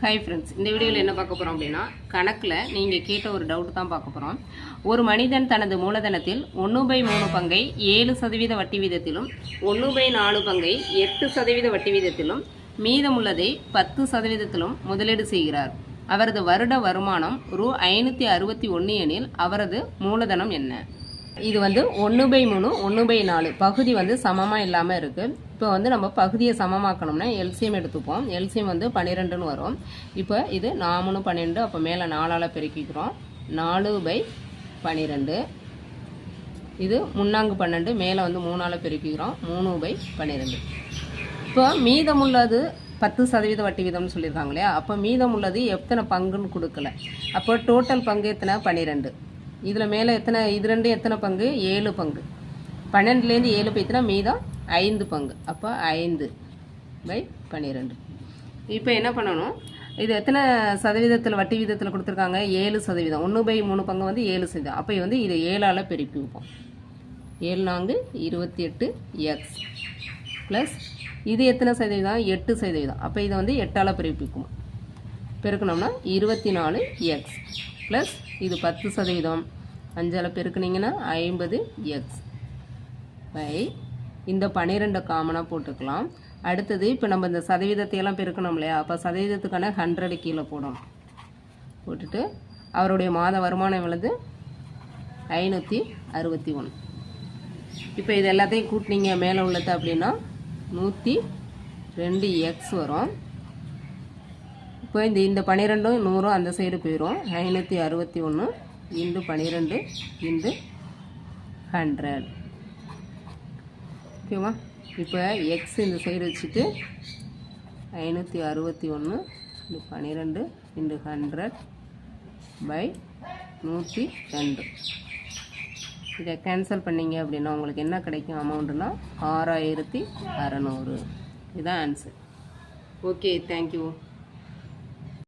Hi friends இந்த வீடியோவில் என்ன பார்க்க போகிறோம் அப்படின்னா கணக்கில் நீங்கள் கேட்ட ஒரு டவுட் தான் பார்க்க போகிறோம் ஒரு மனிதன் தனது மூலதனத்தில் ஒன்று பை மூணு பங்கை ஏழு சதவீத வட்டி வீதத்திலும் ஒன்று பை நாலு பங்கை எட்டு சதவீத வட்டி வீதத்திலும் மீதமுள்ளதை பத்து சதவீதத்திலும் முதலீடு செய்கிறார். அவரது வருட வருமானம் ரூ ஐநூற்றி அறுபத்தி ஒன்று எனில் அவரது மூலதனம் என்ன? இது வந்து ஒன்று பை மூணு ஒன்று பை நாலு. பகுதி வந்து சமமாக இல்லாமல் இருக்குது இப்போ வந்து நம்ம பகுதியை சமமாக்கணும்னா எல்சியம் எடுத்துப்போம். எல்சியம் வந்து பன்னிரெண்டுன்னு வரும். இப்போ இது நாமூணு பன்னிரெண்டு அப்போ மேலே நாலால் பெருக்கிக்கிறோம். நாலு பை பன்னிரெண்டு இது முன்னாங்கு பன்னெண்டு மேலே வந்து மூணால் பெருக்கிக்கிறோம். மூணு பை பன்னிரெண்டு இப்போ மீதமுள்ளது பத்து சதவீத வட்டி வீதம்னு சொல்லியிருக்காங்க இல்லையா? அப்போ மீதமுள்ளது எத்தனை பங்குன்னு கொடுக்கல. அப்போ டோட்டல் பங்கு எத்தனை? பன்னிரெண்டு இதில் மேலே எத்தனை இது ரெண்டு எத்தனை பங்கு? ஏழு பங்கு. பன்னெண்டுலேருந்து ஏழு போய்த்துனா மீதம் ஐந்து பங்கு. அப்போ ஐந்து பை பன்னிரெண்டு. இப்போ என்ன பண்ணணும்? இது எத்தனை சதவீதத்தில் வட்டி வீதத்தில் கொடுத்துருக்காங்க? ஏழு சதவீதம். ஒன்று பை மூணு பங்கு வந்து ஏழு சதவீதம். அப்போ வந்து இதை ஏழால் பெருக்கி வைப்போம். ஏழு நான்கு இருபத்தி எட்டு எக்ஸ் ப்ளஸ் இது எத்தனை சதவீதம்? எட்டு சதவீதம். அப்போ இதை வந்து எட்டால் பிறப்பிக்கும் பெருக்கணும்னா இருபத்தி நாலு எக்ஸ் ப்ளஸ் இது பத்து சதவீதம். அஞ்சால் பெருக்குனீங்கன்னா ஐம்பது எக்ஸ் பை இந்த பன்னிரெண்டை காமனாக போட்டுக்கலாம். அடுத்தது இப்போ நம்ம இந்த சதவீதத்தையெல்லாம் பெருக்கணும் இல்லையா? அப்போ சதவீதத்துக்கான ஹண்ட்ரடு கீழே போடணும். போட்டுட்டு அவருடைய மாத வருமானம் எவ்வளவு? ஐநூற்றி அறுபத்தி ஒன்று இப்போ இது எல்லாத்தையும் கூட்டினீங்க மேலே உள்ளது அப்படின்னா நூற்றி ரெண்டு எக்ஸ் வரும். இப்போ இந்த இந்த பன்னிரெண்டும் நூறும் அந்த சைடு போயிடும் ஐநூற்றி அறுபத்தி ஒன்று இண்டு பன்னிரெண்டு இண்டு ஹண்ட்ரட் ஓகேவா இப்போ எக்ஸ் இந்த சைடு வச்சுட்டு ஐநூற்றி அறுபத்தி ஒன்று இண்டு பன்னிரெண்டு இண்டு ஹண்ட்ரட் பை நூற்றி ரெண்டு. இதை கேன்சல் பண்ணீங்க அப்படின்னா உங்களுக்கு என்ன கிடைக்கும் அமௌண்ட்டுனா ஆறாயிரத்தி அறநூறு. இதுதான் ஆன்சர் ஓகே தேங்க்யூ